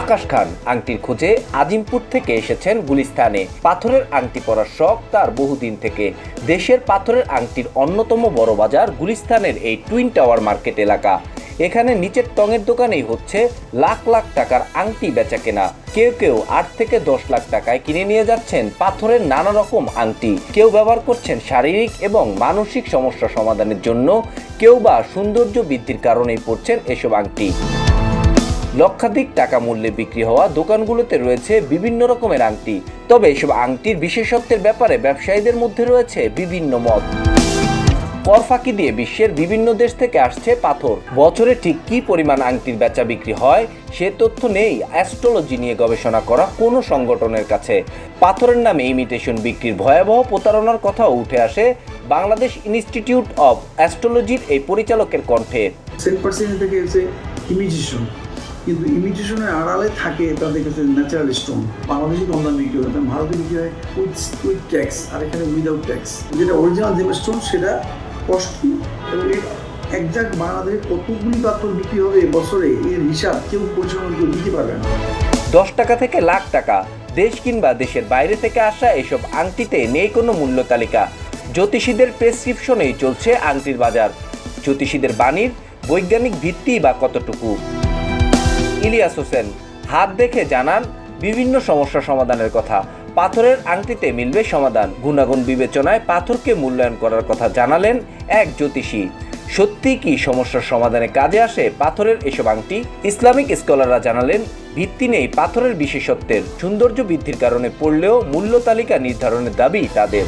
আকাশ খান, আংটির খোঁজে আজিমপুর থেকে এসেছেন গুলিস্তানে। পাথরের আংটি পরার শখ তার বহুদিন থেকে। দেশের পাথরের আংটির অন্যতম বড় বাজার গুলিস্তানের এই টুইন টাওয়ার মার্কেট এলাকা। এখানে নিচের টঙের দোকানেই হচ্ছে লাখ লাখ টাকার আংটি বেচা কেনা। কেউ কেউ আট থেকে দশ লাখ টাকায় কিনে নিয়ে যাচ্ছেন পাথরের নানা রকম আংটি। কেউ ব্যবহার করছেন শারীরিক এবং মানসিক সমস্যা সমাধানের জন্য। কেউ বা সৌন্দর্য বৃদ্ধির কারণেই পড়ছেন এসব আংটি। লক্ষাধিক টাকা মূল্যে বিক্রি হওয়া দোকানগুলোতে রয়েছে বিভিন্ন রকমের আংটি। তবে এসব আংটির বিশেষত্বের ব্যাপারে ব্যবসায়ীদের মধ্যে রয়েছে বিভিন্ন মত। কর ফাঁকি দিয়ে বিশ্বের বিভিন্ন দেশ থেকে আসছে পাথর। বছরে ঠিক কী পরিমাণ আংটির বেচা বিক্রি হয়, সে তথ্য নেই। অ্যাস্ট্রোলজি নিয়ে গবেষণা করা কোনো সংগঠনের কাছে। পাথরের নামে ইমিটেশন বিক্রির ভয়াবহ প্রতারণার কথাও উঠে আসে বাংলাদেশ ইনস্টিটিউট অব অ্যাস্ট্রোলজির এই পরিচালকের কণ্ঠে। থেকে ইমিটেশন। কিন্তু ইমিটেশনের আড়ালে থাকে তাদের কাছে ন্যাচারাল স্টোন বাংলাদেশি কম দামে বিক্রি হয় ভারতে বিক্রি হয় উইথ উইথ ট্যাক্স আর এখানে উইদাউট ট্যাক্স যেটা অরিজিনাল যে স্টোন সেটা কস্টলি এবং একজাক্ট বাংলাদেশে কতগুলি পাত্র বিক্রি হবে বছরে, এর হিসাব কেউ পরিচালনা কেউ দিতে পারবে না। দশ টাকা থেকে লাখ টাকা, দেশ কিংবা দেশের বাইরে থেকে আসা এসব আংটিতে নেই কোনো মূল্য তালিকা। জ্যোতিষীদের প্রেসক্রিপশনেই চলছে আংটির বাজার। জ্যোতিষীদের বাণীর বৈজ্ঞানিক ভিত্তি বা কতটুকু? ইলিয়াস হোসেন। হাত দেখে জানান, বিভিন্ন সমস্যা সমাধানের কথা। পাথরের আংটিতে মিলবে সমাধান। গুণাগুণ বিবেচনায় পাথরকে মূল্যায়ন করার কথা জানালেন এক জ্যোতিষী। সত্যি কি সমস্যার সমাধানে কাজে আসে পাথরের এসব আংটি? ইসলামিক স্কলাররা জানালেন, ভিত্তি নেই পাথরের বিশেষত্বের। সৌন্দর্য বৃদ্ধির কারণে পড়লেও মূল্য তালিকা নির্ধারণের দাবি তাদের।